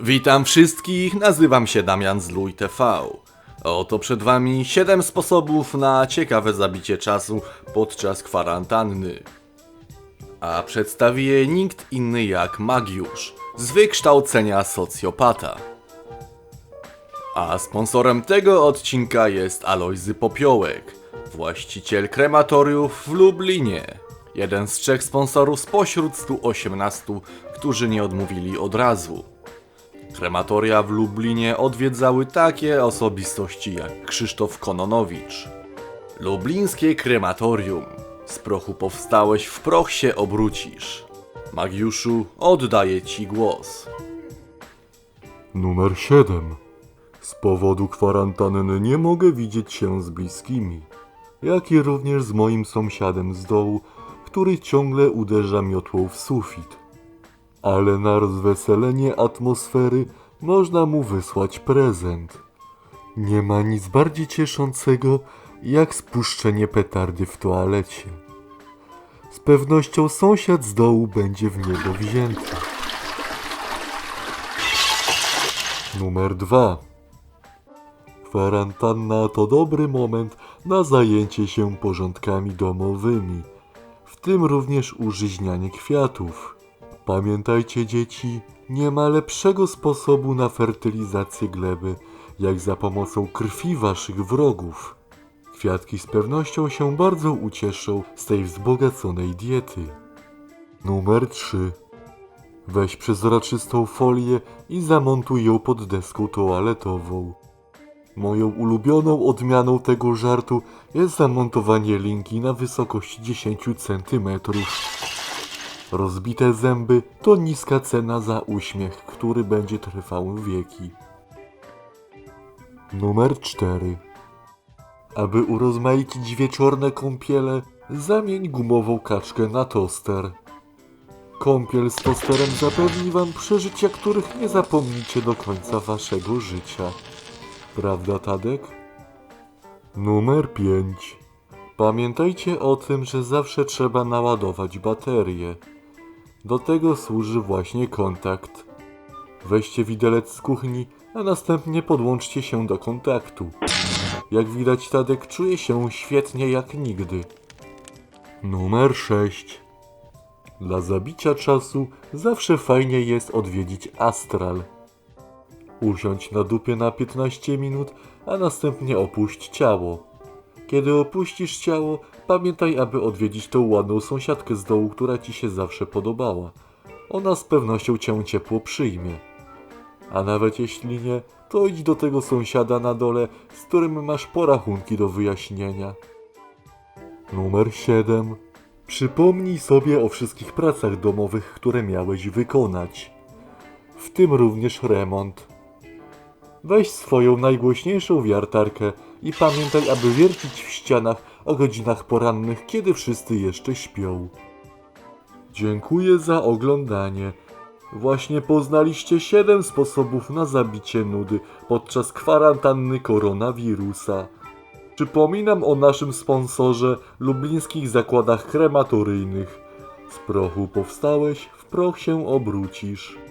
Witam wszystkich, nazywam się Damian z Luj TV. Oto przed wami 7 sposobów na ciekawe zabicie czasu podczas kwarantanny. A przedstawi je nikt inny jak Magiusz, z wykształcenia socjopata. A sponsorem tego odcinka jest Alojzy Popiołek, właściciel krematoriów w Lublinie. Jeden z trzech sponsorów spośród 118, którzy nie odmówili od razu. Krematoria w Lublinie odwiedzały takie osobistości jak Krzysztof Kononowicz. Lublińskie krematorium. Z prochu powstałeś, w proch się obrócisz. Magiuszu, oddaję ci głos. Numer 7. Z powodu kwarantanny nie mogę widzieć się z bliskimi, jak i również z moim sąsiadem z dołu, który ciągle uderza miotłą w sufit. Ale na rozweselenie atmosfery można mu wysłać prezent. Nie ma nic bardziej cieszącego, jak spuszczenie petardy w toalecie. Z pewnością sąsiad z dołu będzie w niego wzięty. Numer 2. Kwarantanna to dobry moment na zajęcie się porządkami domowymi, w tym również użyźnianie kwiatów. Pamiętajcie dzieci, nie ma lepszego sposobu na fertylizację gleby, jak za pomocą krwi waszych wrogów. Kwiatki z pewnością się bardzo ucieszą z tej wzbogaconej diety. Numer 3. Weź przezroczystą folię i zamontuj ją pod deską toaletową. Moją ulubioną odmianą tego żartu jest zamontowanie linki na wysokość 10 cm. Rozbite zęby to niska cena za uśmiech, który będzie trwał wieki. Numer 4. Aby urozmaicić wieczorne kąpiele, zamień gumową kaczkę na toster. Kąpiel z tosterem zapewni wam przeżycia, których nie zapomnicie do końca waszego życia. Prawda, Tadek? Numer 5. Pamiętajcie o tym, że zawsze trzeba naładować baterię. Do tego służy właśnie kontakt. Weźcie widelec z kuchni, a następnie podłączcie się do kontaktu. Jak widać, Tadek czuje się świetnie jak nigdy. Numer 6. Dla zabicia czasu zawsze fajnie jest odwiedzić astral. Usiądź na dupie na 15 minut, a następnie opuść ciało. Kiedy opuścisz ciało, pamiętaj, aby odwiedzić tą ładną sąsiadkę z dołu, która ci się zawsze podobała. Ona z pewnością cię ciepło przyjmie. A nawet jeśli nie, to idź do tego sąsiada na dole, z którym masz porachunki do wyjaśnienia. Numer 7. Przypomnij sobie o wszystkich pracach domowych, które miałeś wykonać. W tym również remont. Weź swoją najgłośniejszą wiertarkę i pamiętaj, aby wiercić w ścianach o godzinach porannych, kiedy wszyscy jeszcze śpią. Dziękuję za oglądanie. Właśnie poznaliście 7 sposobów na zabicie nudy podczas kwarantanny koronawirusa. Przypominam o naszym sponsorze lublińskich zakładach krematoryjnych. Z prochu powstałeś, w proch się obrócisz.